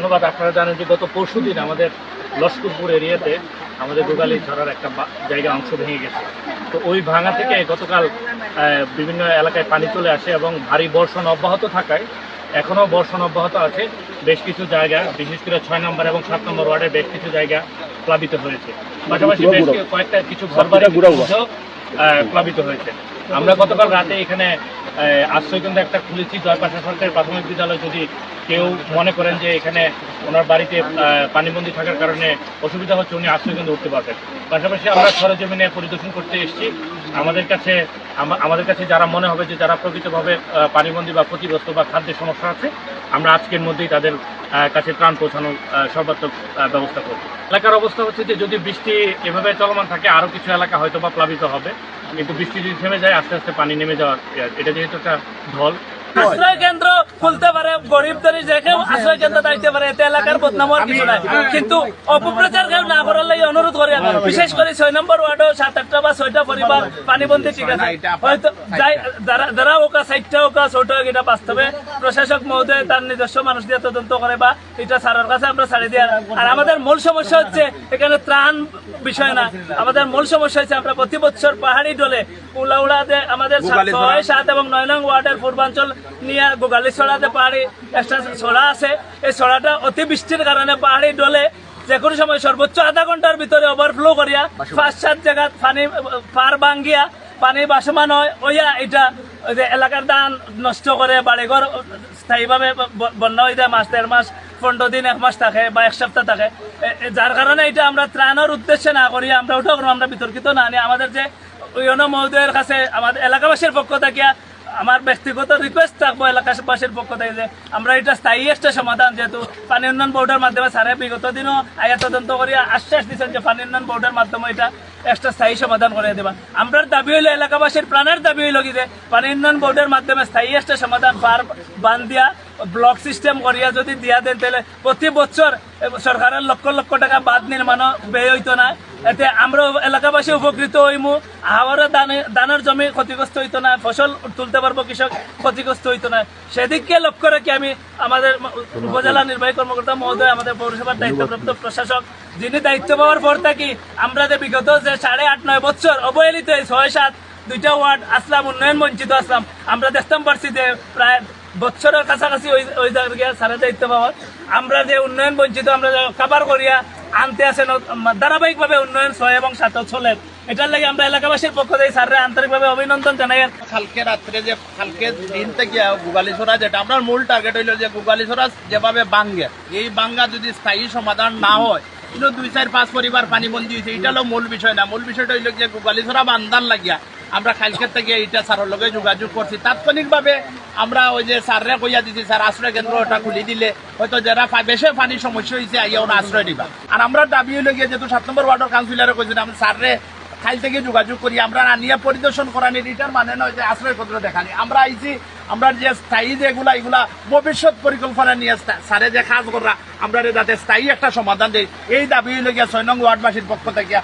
ধন্যবাদ। আপনারা জানেন যে গত পরশু দিন আমাদের লস্করপুর এরিয়াতে আমাদের গোগালি ছড়ার একটা জায়গা অংশ ভেঙে গেছে। তো ওই ভাঙা থেকে গতকাল বিভিন্ন এলাকায় পানি চলে আসে এবং ভারী বর্ষণ অব্যাহত থাকায় এখনও বর্ষণ অব্যাহত আছে। বেশ কিছু জায়গা বিশেষ করে ছয় নম্বর এবং সাত নম্বর ওয়ার্ডের বেশ কিছু জায়গা প্লাবিত হয়েছে। পাশাপাশি বেশ কয়েকটা কিছু ঘরবাড়ি প্লাবিত হয়েছে। আমরা গতকাল রাতে এখানে আশ্রয়কেন্দ্র একটা খুলেছি জয়পাশা সরকারি প্রাথমিক বিদ্যালয়। যদি কেউ মনে করেন যে এখানে ওনার বাড়িতে পানিবন্দী থাকার কারণে অসুবিধা হচ্ছে, উনি আশ্রয়কেন্দ্র উঠতে পারবেন। পাশাপাশি আমরা সরজমিনে পরিদর্শন করতে এসেছি। আমাদের কাছে আমাদের কাছে যারা মনে হবে যে যারা প্রকৃতভাবে পানিবন্দী বা ক্ষতিগ্রস্ত বা খাদ্যের সমস্যা আছে, আমরা আজকের মধ্যেই তাদের কাছে ত্রাণ পৌঁছানোর সর্বাত্মক ব্যবস্থা করব। এলাকার অবস্থা হচ্ছে যে যদি বৃষ্টি এভাবে চলমান থাকে, আরও কিছু এলাকা হয়তো বা প্লাবিত হবে। কিন্তু বৃষ্টি যদি থেমে যায় আস্তে আস্তে পানি নেমে যাওয়ার এটা যেহেতু একটা ঢল আশ্রয় কেন্দ্র খুলতে পারে গরিবদের যে কেউ আশ্রয় কেন্দ্র দাইতে পারে এতে এলাকার বদনামর কিছু নাই। কিন্তু অপপ্রচার কেউ না করার লাগে অনুরোধ করি। বিশেষ করে ছয় নম্বর ওয়ার্ডও সাত আটটা বা ছয়টা পরিবার পানিবন্দী ঠিক আছে। হয়তো যারা ওকা ওকা ছোট এটা বাস্তবে প্রশাসক মহোদয় তার নিজস্ব মানুষ দিয়ে তদন্ত করে বা এটা স্যারের কাছে আমরা ছাড়ি দিয়ে আর আমাদের মূল সমস্যা হচ্ছে এখানে ত্রাণ বিষয় না। আমাদের মূল সমস্যা হচ্ছে আমরা প্রতি বছর পাহাড়ি ডলে উলা উড়াতে আমাদের ছয় সাত এবং নয় নং ওয়ার্ডের পূর্বাঞ্চল নিয়ে গোগালি ছড়াতে পাহাড়ি একটা ছড়া আছে। এই ছড়াটা অতি বৃষ্টির কারণে পাহাড়ি ডলে যে কোনো সময় সর্বোচ্চ আধা ঘণ্টার ভিতরে ওভারফ্লো করিয়া পাঁচ সাত জায়গা পানি পার ভাঙ্গিয়া পানি বাসমান হয় ওইয়া এটা ওই যে এলাকার ধান নষ্ট করে বাড়িঘর স্থায়ীভাবে ব- বন্যা হয়ে যায় মাস দেড় মাস পনেরো দিন এক মাস থাকে বা এক সপ্তাহ থাকে। যার কারণে এটা আমরা ত্রাণের উদ্দেশ্যে না করি আমরা ওটাও আমরা বিতর্কিত না নিয়ে আমাদের যে ইউনো মহোদয়ের কাছে আমাদের এলাকাবাসীর পক্ষ থেকে আমার ব্যক্তিগত রিকোয়েস্ট থাকব এলাকাবাসীর পক্ষ থেকে যে আমরা এটা স্থায়ী একটা সমাধান, যেহেতু পানি উন্নয়ন বোর্ডের মাধ্যমে স্যারে বিগত দিনও আয়া তদন্ত করে আশ্বাস দিচ্ছেন যে পানি উন্নয়ন বোর্ডের মাধ্যমে এটা একটা স্থায়ী সমাধান করে দেবা। আমরা দাবি হইল এলাকাবাসীর প্রাণের দাবি হইল কি যে, পানি উন্নয়ন বোর্ডের মাধ্যমে স্থায়ী একটা সমাধান পার বান দিয়া ব্লক সিস্টেম করিয়া যদি দিয়া দেন, তাহলে প্রতি বছর সরকারের লক্ষ লক্ষ টাকা বাদ নির্মাণও ব্যয় হইতো না। এতে আমরা এলাকাবাসী উপকৃত হইমু। আবারও দানের জমি ক্ষতিগ্রস্ত হইতো না, ফসল তুলতে পারব কৃষক ক্ষতিগ্রস্ত হইতো না। সেদিককে লক্ষ্য রেখে আমি আমাদের উপজেলা নির্বাহী কর্মকর্তা মহোদয়, আমাদের পৌরসভার দায়িত্বপ্রাপ্ত প্রশাসক যিনি দায়িত্ব পাওয়ার পর থাকি, আমরা যে বিগত যে সাড়ে আট, নয় বছর অবহেলিত ছয়, সাত দুইটা ওয়ার্ড আসলাম, উন্নয়ন বঞ্চিত আসলাম, আমরা দেখতাম পারছি যে প্রায় বছরের কাছাকাছি ওই ওই জায়গায় সারা দায়িত্ব পাওয়ার। আমরা যে উন্নয়ন বঞ্চিত, আমরা কাবার করিয়া আনতে আসেন ধারাবাহিকভাবে উন্নয়ন ছয় এবং সাত চলে। এটার লাগে আমরা এলাকাবাসীর পক্ষ থেকে স্যাররে আন্তরিকভাবে অভিনন্দন জানাই। কালকে রাত্রে যে কালকে দিন থেকে গুগালি গুগালিছড়া যেটা আমরা মূল টার্গেট হইল যে গুগালি গুগালিছড়া যেভাবে বাঙ্গে এই বাঙ্গা যদি স্থায়ী সমাধান না হয় কিন্তু দুই চার পাঁচ পরিবার পানিবন্দী হয়েছে এটা হলো মূল বিষয় না। মূল বিষয়টা হইল যে গুগালিছড়া বান্ধান লাগিয়া। আমরা কালকে থেকে এইটা স্যারের লগে যোগাযোগ করছি তাৎক্ষণিকভাবে আমরা ওই যে স্যাররে কইয়া দিছি স্যার আশ্রয় কেন্দ্র ওটা খুলি দিলে। হয়তো যারা বেশি পানির সমস্যা হয়েছে আইয়া ওরা আশ্রয় দিবা। আর আমরা দাবি হইল গিয়ে যেহেতু সাত নম্বর ওয়ার্ডের কাউন্সিলারে কাউন্সিলরে কইছিলাম স্যাররে খাইল থেকে যোগাযোগ করি আমরা আনিয়া পরিদর্শন করানি এটার মানে নয় যে আশ্রয় কেন্দ্র দেখানি আমরা আইছি আমরা যে স্থায়ী যেগুলা এগুলা ভবিষ্যৎ পরিকল্পনা নিয়ে সারে যে কাজ করা আমরা যাতে স্থায়ী একটা সমাধান দেয় এই দাবি হইলে গিয়া ছয় নং ওয়ার্ডবাসীর পক্ষ থেকে।